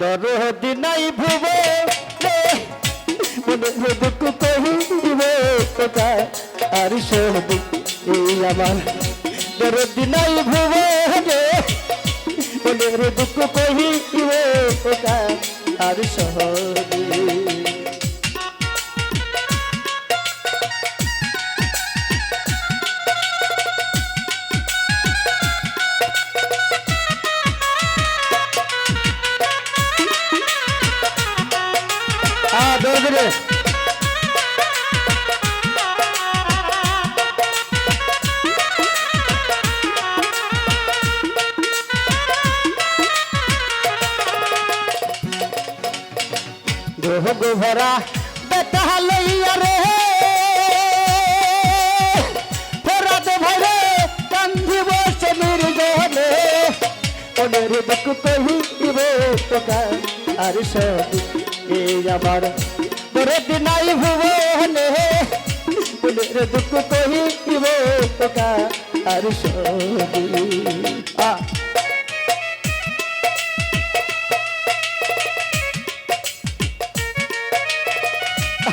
দরদি নাই ভুব মনে দুঃখ কহিবে কথা আর সহদি এই আমার দরদি নাই ভুব মনে দুঃখ কহিবে কথা আর হ্যাঁ দৌড় রে বেটা লইয়া রে। ফেরাতে ভাইরে কান্দিব সমীর গলে ওদের দুঃখ কহিব তোকা, আর সব এই আমার তোরে দিনাই ভুবনে ওদের দুঃখ কহিব তোকা আর সব আ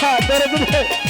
হ্যাঁ তোরে দিলে ব্যথার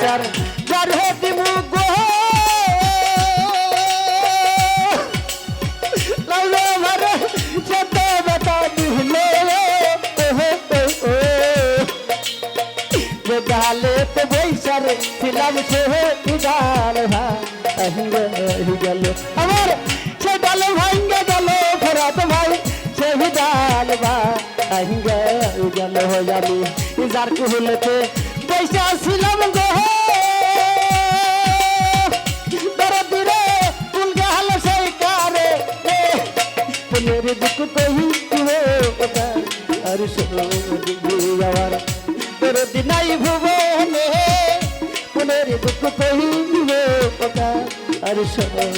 বিচার যার দিমু গো ডালে তো বৈশার ছিলাম সে ডাল ভাই গেল আমার সে ডাল ভাঙ্গে গেল ফেরাত ভাই সেই ডাল ভাই গেল হয়ে আমি যার কুহলেতে পয়সা ছিলাম গো দুঃখ কহি ওটা আর আমার দরদি নাই ভুবনে। পুনের দুঃখ কহি ওটা আর সদি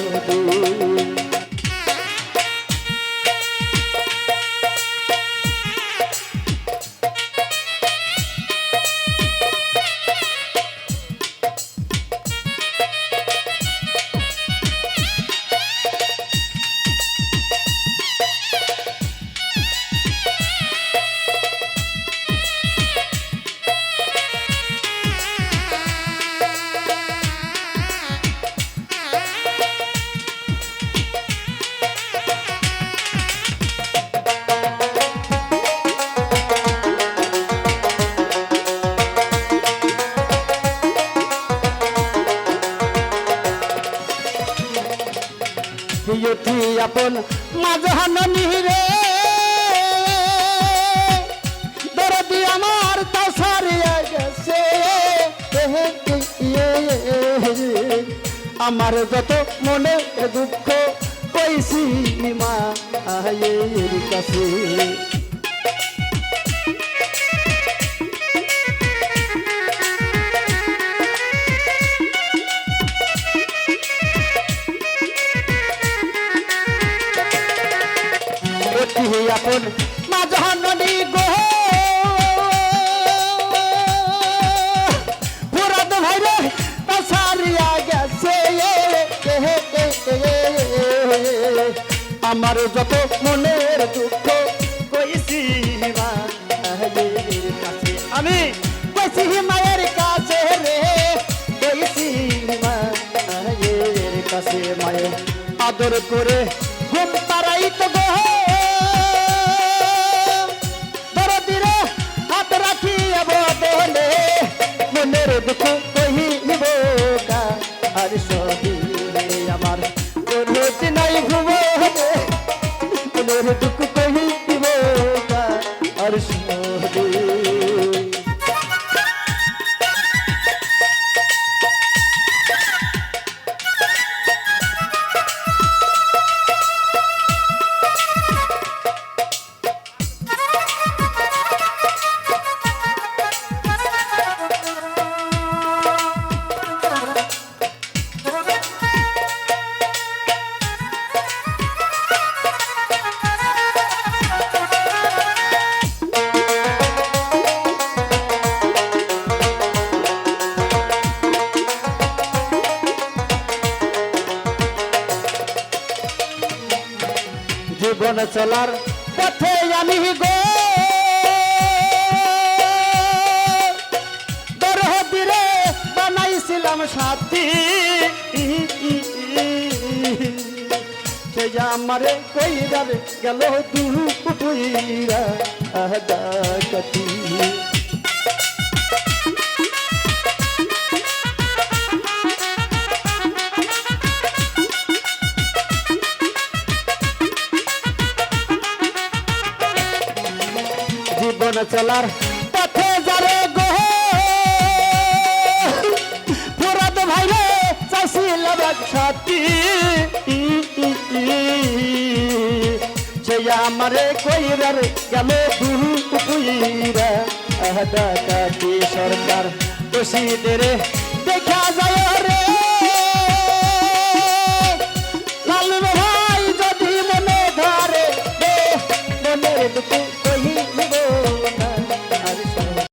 প্রিয়টি আপন মাঝহানি রে। দরদি আমার তা সারিয়া গেছে। আমার যত মনে দুঃখ, কইছি মা আয়ের কাছে। আপন মাঝহানি গো। পুরাত ভাইরে সারিয়া গেছে। আমার যত মনের দুঃখ মায়ের আমি কইছি মায়ের কাছে রে, কইছি কাছে। মায়ে আদর করে ঘুম পাড়াই তো সহিলে আমার রোজ নাই ঘুমোবে মনের দুঃখ কহিব কা আর জীবন চলার পথে আমি গো। দরহদিরে বানাইছিলাম সাথী। সে আমারে কইরারে গেল দুপুইরা আহদা কতি। জীবন চলার পথে যারে গো। পুরাত ভাইরে চাষিলাম এক সাথী সে আমারে কইরার গেল দুহু আহদা কাটি সরকার দোষীদের দেখা